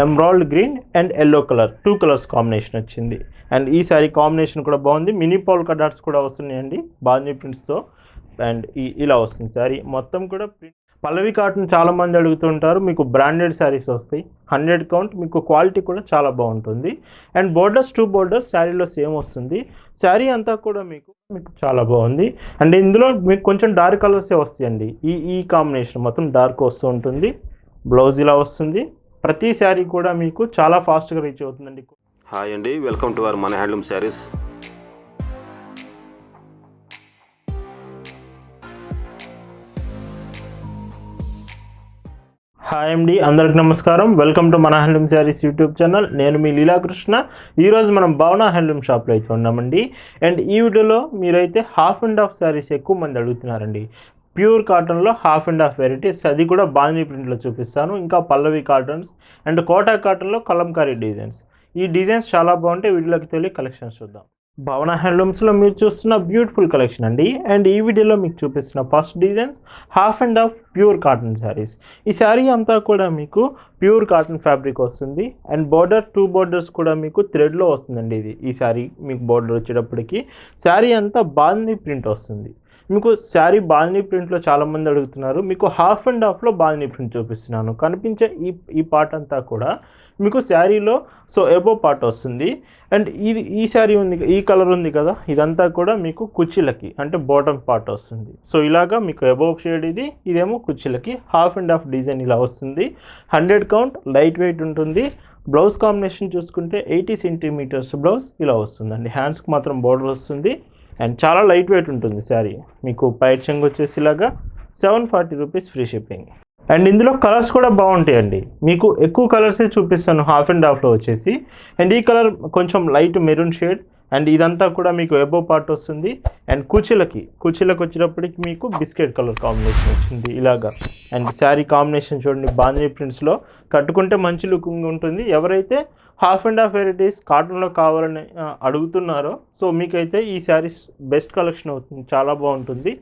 Embroid green and yellow colour two colours combination వచ్చింది. And ఈ sari combination కూడా బాగుంది. మినీ పాల్ కడాట్స్ కూడా వస్తున్నాయండి. బాగుంది ప్రింట్స్తో అండ్ ఈ ఇలా వస్తుంది శారీ మొత్తం కూడా ప్రింట్ పల్లవి కాటన్ చాలా మంది అడుగుతుంటారు. మీకు బ్రాండెడ్ శారీస్ వస్తాయి. హండ్రెడ్ కౌంట్ మీకు క్వాలిటీ కూడా చాలా బాగుంటుంది. అండ్ బోర్డర్స్ టూ బోర్డర్స్ శారీలో సేమ్ వస్తుంది. శారీ అంతా కూడా మీకు మీకు చాలా బాగుంది. అండ్ ఇందులో మీకు కొంచెం డార్క్ కలర్సే వస్తాయండి. ఈ ఈ కాంబినేషన్ మొత్తం డార్క్ వస్తూ ఉంటుంది. బ్లౌజ్ ఇలా వస్తుంది. ప్రతి శారీ కూడా మీకు చాలా ఫాస్ట్గా రీచ్ అవుతుందండి. హాయ్ అండి వెల్కమ్ టు అవర్ మన హ్యాండ్లూమ్ శారీస్. హాయ్ అండి అందరికి నమస్కారం. వెల్కమ్ టు మన హ్యాండ్లూమ్ శారీస్ యూట్యూబ్ ఛానల్. నేను మీ లీలాకృష్ణ. ఈరోజు మనం భావన హ్యాండ్లూమ్ షాప్లో అయితే ఉన్నామండి. అండ్ ఈ వీడియోలో మీరైతే హాఫ్ అండ్ హాఫ్ శారీస్ ఎక్కువ మంది అడుగుతున్నారండి. ప్యూర్ కాటన్లో హాఫ్ అండ్ హాఫ్ వెరైటీస్. అది కూడా బాంధీ ప్రింట్లో చూపిస్తాను. ఇంకా పల్లవి కాటన్స్ అండ్ కోటా కాటన్లో కలంకారీ డిజైన్స్. ఈ డిజైన్స్ చాలా బాగుంటాయి. వీడియోలోకి తొలి కలెక్షన్స్ చూద్దాం. భవన హ్యాండ్లూమ్స్లో మీరు చూస్తున్న బ్యూటిఫుల్ కలెక్షన్ అండి. అండ్ ఈ వీడియోలో మీకు చూపిస్తున్న first designs half and half pure cotton saris. ఈ శారీ అంతా కూడా మీకు ప్యూర్ కాటన్ ఫ్యాబ్రిక్ వస్తుంది. అండ్ బార్డర్ టూ బార్డర్స్ కూడా మీకు థ్రెడ్లో వస్తుందండి ఇది. ఈ శారీ మీకు బార్డర్ వచ్చేటప్పటికి. శారీ అంతా బాందీ ప్రింట్ వస్తుంది. మీకు శారీ బాల్నీ ప్రింట్లో చాలామంది అడుగుతున్నారు. మీకు హాఫ్ అండ్ హాఫ్లో బాల్నీ ప్రింట్ చూపిస్తున్నాను. కనిపించే ఈ ఈ పార్ట్ అంతా కూడా మీకు శారీలో సో ఎబో పార్ట్ వస్తుంది. అండ్ ఇది ఈ శారీ ఉంది ఈ కలర్ ఉంది కదా ఇదంతా కూడా మీకు కుర్చీలకి అంటే బాటమ్ పార్ట్ వస్తుంది. సో ఇలాగా మీకు ఎబో షేడ్ ఇది ఇదేమో కుర్చీలకి. హాఫ్ అండ్ హాఫ్ డిజైన్ ఇలా వస్తుంది. హండ్రెడ్ కౌంట్ లైట్ వెయిట్ ఉంటుంది. బ్లౌజ్ కాంబినేషన్ చూసుకుంటే ఎయిటీ సెంటీమీటర్స్ బ్లౌజ్ ఇలా వస్తుందండి. హ్యాండ్స్కి మాత్రం బోర్డర్ వస్తుంది. అండ్ చాలా లైట్ వెయిట్ ఉంటుంది శారీ. మీకు పైట్ చెంగ్ వచ్చేసి ఇలాగా seven forty rupees free shipping. And ఇందులో కలర్స్ కూడా బాగుంటాయండి. మీకు ఎక్కువ కలర్సే చూపిస్తాను హాఫ్ అండ్ హాఫ్లో వచ్చేసి. అండ్ ఈ కలర్ కొంచెం లైట్ మెరూన్ షేడ్ అండ్ ఇదంతా కూడా మీకు ఎబో పార్ట్ వస్తుంది. అండ్ కుచిలకి కుర్చీలకు వచ్చేటప్పటికి మీకు బిస్కెట్ కలర్ కాంబినేషన్ వచ్చింది ఇలాగా. అండ్ శారీ కాంబినేషన్ చూడండి బాంధీ ప్రింట్స్లో. కట్టుకుంటే మంచి లుకింగ్ ఉంటుంది. ఎవరైతే హాఫ్ అండ్ హాఫ్ వెరైటీస్ కాటన్లో కావాలని అడుగుతున్నారో సో మీకైతే ఈ శారీస్ బెస్ట్ కలెక్షన్ అవుతుంది. చాలా బాగుంటుంది.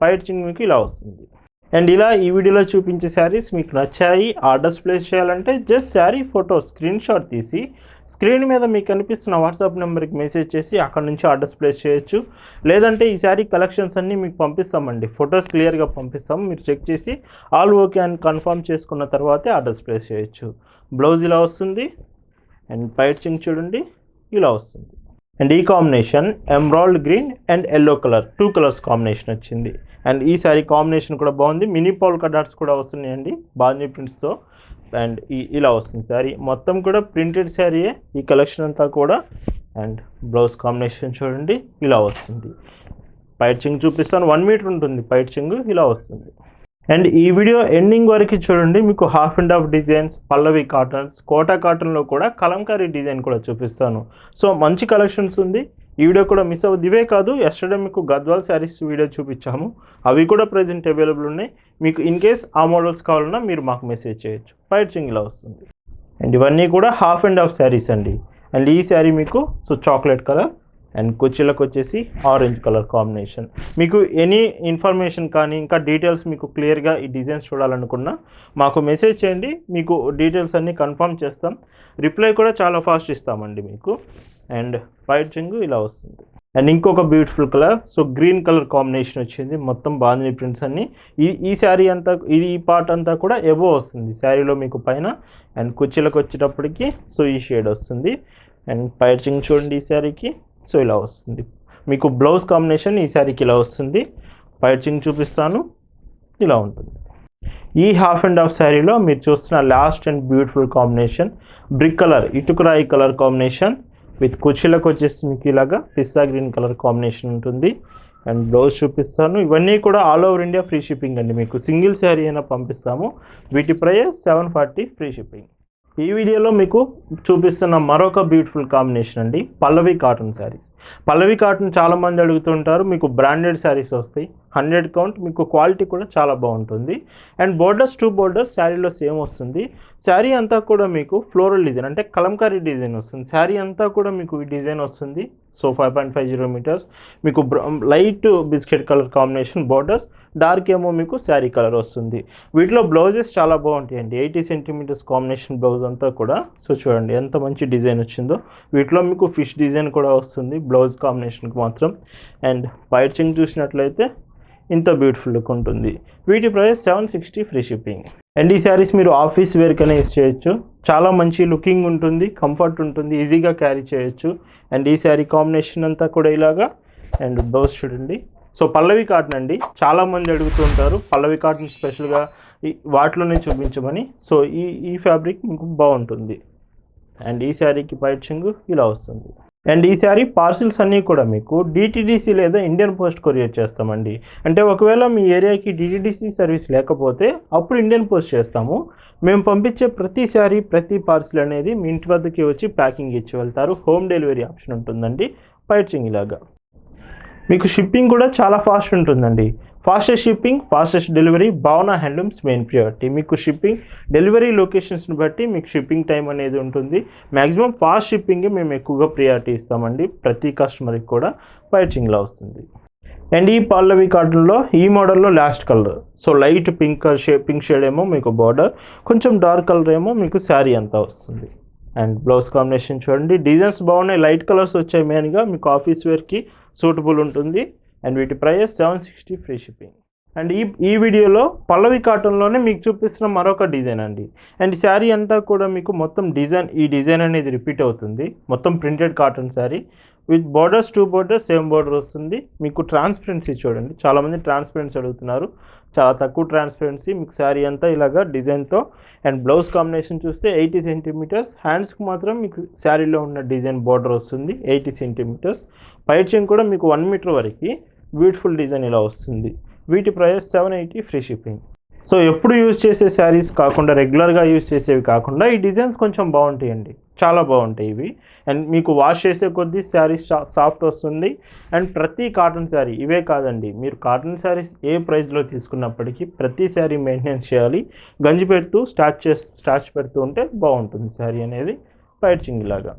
పైచింగ్ మీకు ఇలా వస్తుంది. అండ్ ఇలా ఈ వీడియోలో చూపించే శారీస్ మీకు నచ్చాయి. ఆర్డర్స్ ప్లేస్ చేయాలంటే just sari photo screen shot తీసి స్క్రీన్ మీద మీకు కనిపిస్తున్న వాట్సాప్ నెంబర్కి మెసేజ్ చేసి అక్కడ నుంచి ఆర్డర్స్ ప్లేస్ చేయొచ్చు. లేదంటే ఈ శారీ కలెక్షన్స్ అన్నీ మీకు పంపిస్తామండి. ఫొటోస్ క్లియర్గా పంపిస్తాం మీరు చెక్ చేసి ఆల్ ఓకే అని కన్ఫర్మ్ చేసుకున్న తర్వాతే ఆర్డర్స్ ప్లేస్ చేయొచ్చు. బ్లౌజ్ ఇలా వస్తుంది. అండ్ పైచింగ్ చూడండి. ఇలా వస్తుంది. అండ్ e ఈ combination emerald green and yellow colour two colours combination వచ్చింది. అండ్ ఈ శారీ కాంబినేషన్ కూడా బాగుంది. మినీ పాల్ కడాట్స్ కూడా వస్తున్నాయండి. బాగుంది ప్రింట్స్తో అండ్ ఈ ఇలా వస్తుంది శారీ మొత్తం కూడా ప్రింటెడ్ శారీయే ఈ కలెక్షన్ అంతా కూడా. అండ్ బ్లౌజ్ కాంబినేషన్ చూడండి. ఇలా వస్తుంది. పైట్ చింగ్ చూపిస్తాను. వన్ మీటర్ ఉంటుంది. పైట్ చింగ్ ఇలా వస్తుంది. అండ్ ఈ వీడియో ఎండింగ్ వరకు చూడండి. మీకు half and half designs Pallavi cottons Kota కాటన్లో కూడా కలంకారీ డిజైన్ కూడా చూపిస్తాను. సో మంచి కలెక్షన్స్ ఉంది. ఈ వీడియో కూడా మిస్ అవ్వదు ఇవే కాదు. ఎస్టర్డే మీకు గద్వాల్ శారీస్ వీడియో చూపించాము. అవి కూడా ప్రజెంట్ అవైలబుల్ ఉన్నాయి. మీకు ఇన్ కేస్ ఆ మోడల్స్ కావాలన్నా మీరు మాకు మెసేజ్ చేయొచ్చు. ఫైర్ చింగ్ ఇలా వస్తుంది. అండ్ ఇవన్నీ కూడా హాఫ్ అండ్ హాఫ్ శారీస్ అండి. అండ్ ఈ శారీ మీకు సో చాక్లెట్ కలర్ అండ్ కుర్చీలకు వచ్చేసి ఆరెంజ్ కలర్ కాంబినేషన్ మీకు ఎనీ ఇన్ఫర్మేషన్ కానీ ఇంకా డీటెయిల్స్ మీకు క్లియర్గా ఈ డిజైన్స్ చూడాలనుకున్నా మాకు మెసేజ్ చేయండి మీకు డీటెయిల్స్ అన్నీ కన్ఫర్మ్ చేస్తాం. రిప్లై కూడా చాలా ఫాస్ట్ ఇస్తామండి మీకు. అండ్ వైట్ చెంగు ఇలా వస్తుంది. అండ్ ఇంకొక beautiful colour so green colour combination వచ్చింది. మొత్తం బాగుంది ప్రింట్స్ అన్ని. ఈ ఈ శారీ అంతా ఇది ఈ పార్ట్ అంతా కూడా ఎబో వస్తుంది. శారీలో మీకు పైన అండ్ కుర్చీలకు వచ్చేటప్పటికి సో ఈ షేడ్ వస్తుంది. అండ్ పైచింగ్ చూడండి ఈ శారీకి. సో ఇలా వస్తుంది. మీకు బ్లౌజ్ కాంబినేషన్ ఈ శారీకి ఇలా వస్తుంది. పైచింగ్ చూపిస్తాను. ఇలా ఉంటుంది. ఈ హాఫ్ అండ్ హాఫ్ శారీలో మీరు చూస్తున్న last and beautiful combination brick colour ఇటుకురాయి colour combination with కుర్చీలకు వచ్చేసి మీకు ఇలాగా పిస్తా గ్రీన్ కలర్ కాంబినేషన్ ఉంటుంది. అండ్ బ్లౌజ్ చూపిస్తాను. ఇవన్నీ కూడా all over India free shipping అండి. మీకు సింగిల్ శారీ అయినా పంపిస్తాము. వీటి price seven forty free shipping ఈ వీడియోలో మీకు చూపిస్తున్న మరొక బ్యూటిఫుల్ కాంబినేషన్ అండి పల్లవి కాటన్ శారీస్ పల్లవి కాటన్ చాలామంది అడుగుతుంటారు మీకు బ్రాండెడ్ శారీస్ వస్తాయి. హండ్రెడ్ కౌంట్ మీకు క్వాలిటీ కూడా చాలా బాగుంటుంది. అండ్ బోర్డర్స్ టూ బోర్డర్స్ శారీలో సేమ్ వస్తుంది. శారీ అంతా కూడా మీకు ఫ్లోరల్ డిజైన్ అంటే కలంకారీ డిజైన్ వస్తుంది. శారీ అంతా కూడా మీకు ఈ డిజైన్ వస్తుంది. So five point five zero metres మీకు light biscuit colour combination borders dark ఏమో మీకు శారీ కలర్ వస్తుంది. వీటిలో బ్లౌజెస్ చాలా బాగుంటాయండి. ఎయిటీ సెంటీమీటర్స్ కాంబినేషన్ బ్లౌజ్ అంతా కూడా. సో చూడండి ఎంత మంచి డిజైన్ వచ్చిందో. వీటిలో మీకు ఫిష్ డిజైన్ కూడా వస్తుంది. బ్లౌజ్ కాంబినేషన్కి మాత్రం. అండ్ పైచింగ్ చూసినట్లయితే ఇంత బ్యూటిఫుల్ లుక్ ఉంటుంది. వీటి price seven sixty free shipping. And ఈ శారీస్ మీరు ఆఫీస్ వేర్కనే యూస్ చేయొచ్చు. చాలా మంచి లుకింగ్ ఉంటుంది కంఫర్ట్ ఉంటుంది ఈజీగా క్యారీ చేయొచ్చు. అండ్ ఈ శారీ కాంబినేషన్ అంతా కూడా ఇలాగా. అండ్ బ్లౌజ్ చూడండి. సో పల్లవి కాటన్ అండి. చాలామంది అడుగుతుంటారు పల్లవి కాటన్ స్పెషల్గా ఈ వాటిలోనే చూపించమని. సో ఈ ఈ ఫ్యాబ్రిక్ మీకు బాగుంటుంది. అండ్ ఈ శారీకి పైచింగ్ ఇలా వస్తుంది. అండ్ ఈసారి పార్సిల్స్ అన్నీ కూడా మీకు డిటిడిసి లేదా ఇండియన్ పోస్ట్ కొరియర్ చేస్తామండి. అంటే ఒకవేళ మీ ఏరియాకి డిటిడిసి సర్వీస్ లేకపోతే అప్పుడు ఇండియన్ పోస్ట్ చేస్తాము. మేము పంపించే ప్రతిసారి ప్రతి పార్సిల్ అనేది మీ ఇంటి వద్దకి వచ్చి ప్యాకింగ్ ఇచ్చి వెళ్తారు. హోమ్ డెలివరీ ఆప్షన్ ఉంటుందండి. పైచింగ్ ఇలాగా మీకు షిప్పింగ్ కూడా చాలా ఫాస్ట్ ఉంటుందండి. Fastest shipping fastest delivery Bhavana handlooms main priority మీకు షిప్పింగ్ డెలివరీ లొకేషన్స్ని బట్టి మీకు షిప్పింగ్ టైం అనేది ఉంటుంది. మ్యాక్సిమం ఫాస్ట్ షిప్పింగే మేము ఎక్కువగా ప్రియారిటీ ఇస్తామండి. ప్రతి కస్టమర్కి కూడా పైచింగ్లో వస్తుంది. అండ్ ఈ పల్లవి కాటన్లో ఈ మోడల్లో last colour so light pink షే పింక్ షేడ్ ఏమో మీకు బార్డర్ కొంచెం డార్క్ కలర్ ఏమో మీకు శారీ అంతా వస్తుంది. అండ్ బ్లౌజ్ కాంబినేషన్ చూడండి. డిజైన్స్ బాగున్నాయి. లైట్ కలర్స్ వచ్చాయి మెయిన్గా మీకు ఆఫీస్ వేర్కి సూటబుల్ ఉంటుంది. అండ్ వీటి price seven sixty free shipping. And ఈ ఈ వీడియోలో పల్లవి కాటన్లోనే మీకు చూపిస్తున్న మరొక డిజైన్ అండి. అండ్ శారీ అంతా కూడా మీకు మొత్తం డిజైన్ ఈ డిజైన్ అనేది రిపీట్ అవుతుంది. మొత్తం printed cotton sari. With borders two borders same border వస్తుంది. మీకు ట్రాన్స్పరెన్సీ చూడండి. చాలామంది ట్రాన్స్పరెన్సీ అడుగుతున్నారు. చాలా తక్కువ ట్రాన్స్పరెన్సీ. మీకు శారీ అంతా ఇలాగా డిజైన్తో అండ్ బ్లౌజ్ కాంబినేషన్ చూస్తే ఎయిటీ సెంటీమీటర్స్. హ్యాండ్స్కి మాత్రం మీకు శారీలో ఉన్న డిజైన్ బోర్డర్ వస్తుంది. Eighty centimetres. పైచింగ్ కూడా మీకు వన్ మీటర్ వరకు. బ్యూటిఫుల్ డిజైన్ ఇలా వస్తుంది. వీటి price seven eighty free shipping. So ఎప్పుడు యూజ్ చేసే శారీస్ కాకుండా రెగ్యులర్గా యూజ్ చేసేవి కాకుండా ఈ డిజైన్స్ కొంచెం బాగుంటాయండి. చాలా బాగుంటాయి ఇవి. అండ్ మీకు వాష్ చేసే కొద్దీ శారీస్ సాఫ్ట్ వస్తుంది. అండ్ ప్రతి కాటన్ శారీ ఇవే కాదండి. మీరు కాటన్ శారీస్ ఏ ప్రైస్లో తీసుకున్నప్పటికీ ప్రతి శారీ మెయింటెనెన్స్ చేయాలి. గంజి పెడుతూ స్టార్చ్ చేసి స్టార్చ్ పెడుతూ ఉంటే బాగుంటుంది శారీ అనేది. పైచింగ్ లాగా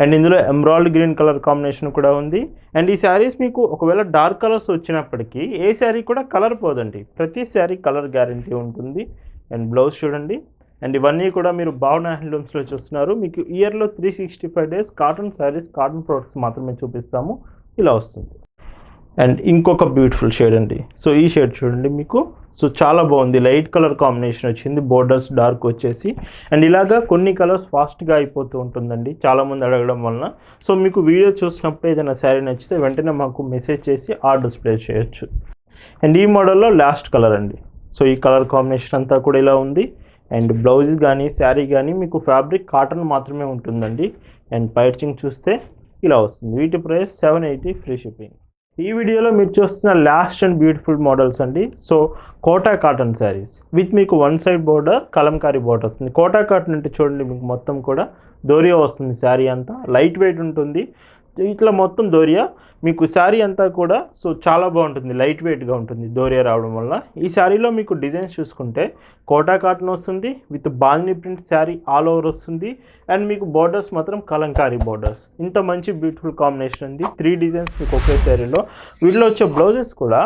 అండ్ ఇందులో ఎంబ్రాయిడ్ గ్రీన్ కలర్ కాంబినేషన్ కూడా ఉంది. అండ్ ఈ శారీస్ మీకు ఒకవేళ డార్క్ కలర్స్ వచ్చినప్పటికీ ఏ శారీ కూడా కలర్ పోదండి. ప్రతి శారీ కలర్ గ్యారంటీ ఉంటుంది. అండ్ బ్లౌజ్ చూడండి. అండ్ ఇవన్నీ కూడా మీరు భావన హ్యాండ్లూమ్స్లో చూస్తున్నారు. మీకు ఇయర్లో three sixty five days cotton saris cotton products మాత్రమే చూపిస్తాము. ఇలా వస్తుంది. అండ్ ఇంకొక బ్యూటిఫుల్ షేడ్ అండి. సో ఈ షేడ్ చూడండి మీకు. సో చాలా బాగుంది. లైట్ కలర్ కాంబినేషన్ వచ్చింది. బోర్డర్స్ డార్క్ వచ్చేసి. అండ్ ఇలాగా కొన్ని కలర్స్ ఫాస్ట్గా అయిపోతూ ఉంటుందండి. చాలామంది అడగడం వలన. సో మీకు వీడియో చూసినప్పుడు ఏదైనా శారీ నచ్చితే వెంటనే మాకు మెసేజ్ చేసి ఆర్డర్స్ ప్లేస్ చేయొచ్చు. అండ్ ఈ మోడల్లో లాస్ట్ కలర్ అండి. సో ఈ కలర్ కాంబినేషన్ అంతా కూడా ఇలా ఉంది. అండ్ బ్లౌజ్ కానీ శారీ కానీ మీకు ఫ్యాబ్రిక్ కాటన్ మాత్రమే ఉంటుందండి. అండ్ పైచింగ్ చూస్తే ఇలా వస్తుంది. వీటి price seven eighty free shipping. ఈ వీడియోలో మీరు చూస్తున్న లాస్ట్ అండ్ బ్యూటిఫుల్ మోడల్స్ అండి. So Kota cotton saris with మీకు one side border Kalamkari border వస్తుంది. కోటా కాటన్ అంటే చూడండి మీకు మొత్తం కూడా దోరియా వస్తుంది శారీ అంతా. లైట్ వెయిట్ ఉంటుంది. ఇట్లా మొత్తం దోరియా. మీకు శారీ అంతా కూడా సో చాలా బాగుంటుంది లైట్ వెయిట్గా ఉంటుంది దోరియా రావడం వల్ల. ఈ శారీలో మీకు డిజైన్స్ చూసుకుంటే కోటా కాటన్ వస్తుంది విత్ బాల్ని ప్రింట్ శారీ ఆల్ ఓవర్ వస్తుంది అండ్ మీకు బార్డర్స్ మాత్రం కలంకారీ బార్డర్స్. ఇంత మంచి బ్యూటిఫుల్ కాంబినేషన్ ఉంది. త్రీ డిజైన్స్ మీకు ఒకే శారీలో. వీటిలో వచ్చే బ్లౌజెస్ కూడా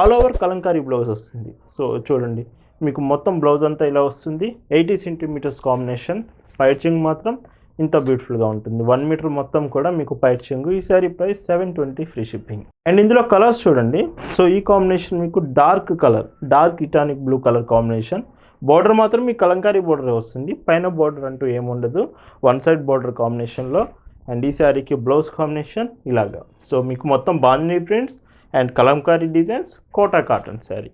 ఆల్ ఓవర్ కలంకారీ బ్లౌజ్ వస్తుంది. సో చూడండి మీకు మొత్తం బ్లౌజ్ అంతా ఇలా వస్తుంది. ఎయిటీ సెంటీమీటర్స్ కాంబినేషన్ పైచింగ్ మాత్రం. ఇంత బ్యూటిఫుల్గా ఉంటుంది. వన్ మీటర్ మొత్తం కూడా మీకు పైచింగ్. ఈ sari price seven twenty free shipping. And ఇందులో కలర్స్ చూడండి. సో ఈ కాంబినేషన్ మీకు డార్క్ కలర్ డార్క్ ఇటానిక్ బ్లూ కలర్ కాంబినేషన్. బార్డర్ మాత్రం మీకు కలంకారీ బార్డర్ వస్తుంది. పైన బార్డర్ అంటూ ఏముండదు వన్ సైడ్ బార్డర్ కాంబినేషన్లో. అండ్ ఈ శారీకి బ్లౌజ్ కాంబినేషన్ ఇలాగా. సో మీకు మొత్తం Bandhani prints and Kalamkari designs Kota cotton sari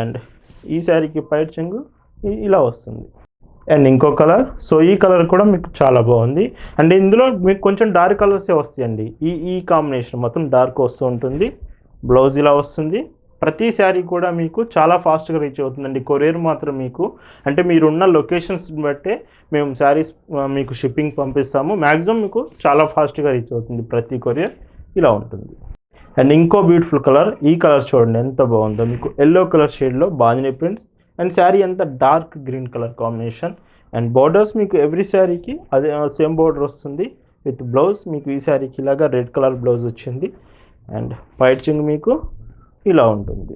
and ఈ శారీకి పైచింగ్ ఇలా వస్తుంది. అండ్ ఇంకో కలర్. సో ఈ కలర్ కూడా మీకు చాలా బాగుంది. అండ్ ఇందులో మీకు కొంచెం డార్క్ కలర్సే వస్తాయండి. ఈ ఈ కాంబినేషన్ మొత్తం డార్క్ వస్తూ ఉంటుంది. బ్లౌజ్ ఇలా వస్తుంది. ప్రతి శారీ కూడా మీకు చాలా ఫాస్ట్గా రీచ్ అవుతుందండి. కొరియర్ మాత్రం మీకు అంటే మీరున్న లొకేషన్స్ బట్టే మేము శారీస్ మీకు షిప్పింగ్ పంపిస్తాము. మ్యాక్సిమం మీకు చాలా ఫాస్ట్గా రీచ్ అవుతుంది ప్రతి కొరియర్ ఇలా ఉంటుంది. అండ్ ఇంకో బ్యూటిఫుల్ కలర్ ఈ కలర్ చూడండి ఎంత బాగుందో. మీకు ఎల్లో కలర్ షేడ్లో బాంజనీ ప్రింట్స్ అండ్ శారీ అంతా dark green colour combination. And borders మీకు ఎవ్రీ శారీకి అదే సేమ్ బార్డర్ వస్తుంది. విత్ బ్లౌజ్ మీకు ఈ శారీకి ఇలాగా రెడ్ కలర్ బ్లౌజ్ వచ్చింది. అండ్ పైచింగ్ మీకు ఇలా ఉంటుంది.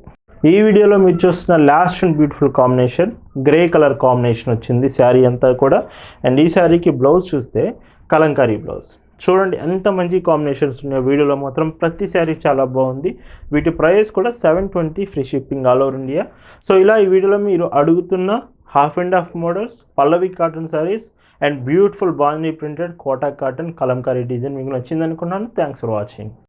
ఈ వీడియోలో మీరు చూస్తున్న last and beautiful combination grey colour combination వచ్చింది శారీ అంతా కూడా. అండ్ ఈ శారీకి బ్లౌజ్ చూస్తే కలంకారీ బ్లౌజ్. చూడండి ఎంత మంచి కాంబినేషన్స్ ఉన్నాయో. వీడియోలో మాత్రం ప్రతి శారీ చాలా బాగుంది. వీటి ప్రైస్ కూడా seven twenty free shipping all over India so ఇలా ఈ వీడియోలో మీరు అడుగుతున్న half and half models Pallavi cotton saris and beautiful Bandhani printed Kota cotton Kalamkari design మీకు నచ్చిందనుకున్నాను థ్యాంక్స్ ఫర్ వాచింగ్